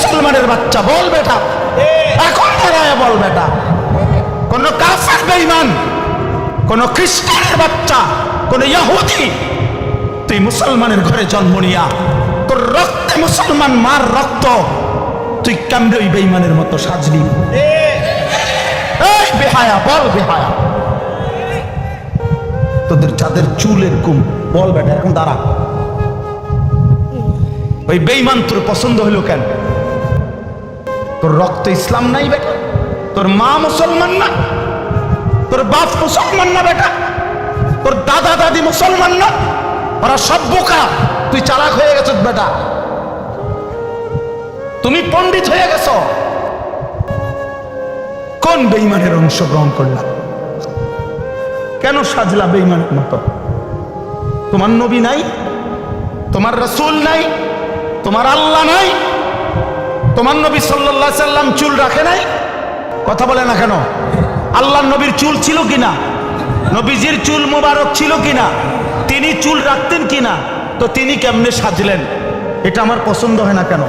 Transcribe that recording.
মুসলমানের বাচ্চা, বল বেটা। এখন দাঁড়ায় বল বেটা। কোন কাফের বেঈমান, কোন খ্রিস্টানের বাচ্চা, কোন ইহুদি, তুই মুসলমানের ঘরে জন্ম নিয়া, তোর রক্তে মুসলমান মার রক্ত, তুই কেমনে ওই বেঈমানের মতো সাজলি? বেহায়া, বল বেহায়া। তোদের যাদের চুল এরকম বল বেটা, এখন দাঁড়া। ওই বেইমান তোর পছন্দ হলো কেন? তোর রক্ত ইসলাম নাই বেটা। তোর মা মুসলমান না। তোর বাপ মুসলমান না বেটা। তোর দাদা দাদি মুসলমান না। ওরা সব বোকা। তুই চালাক হয়ে গেছ বেটা। তুমি পণ্ডিত হয়ে গেছ। কোন বেইমানের অংশগ্রহণ করলাম? কেন সাজলা বেইমানের মতো? তোমার নবী নাই, তোমার রসুল নাই, তোমার আল্লাহ নাই। তোমার নবী সাল্লাহ সাল্লাম চুল রাখে নাই? কথা বলে না কেন? আল্লাহ নবীর চুল ছিল কিনা? নবীজির চুল মুবারক ছিল কিনা? তিনি চুল রাখতেন কিনা? তো তিনি কেমনে সাজলেন? এটা আমার পছন্দ হয় না কেন?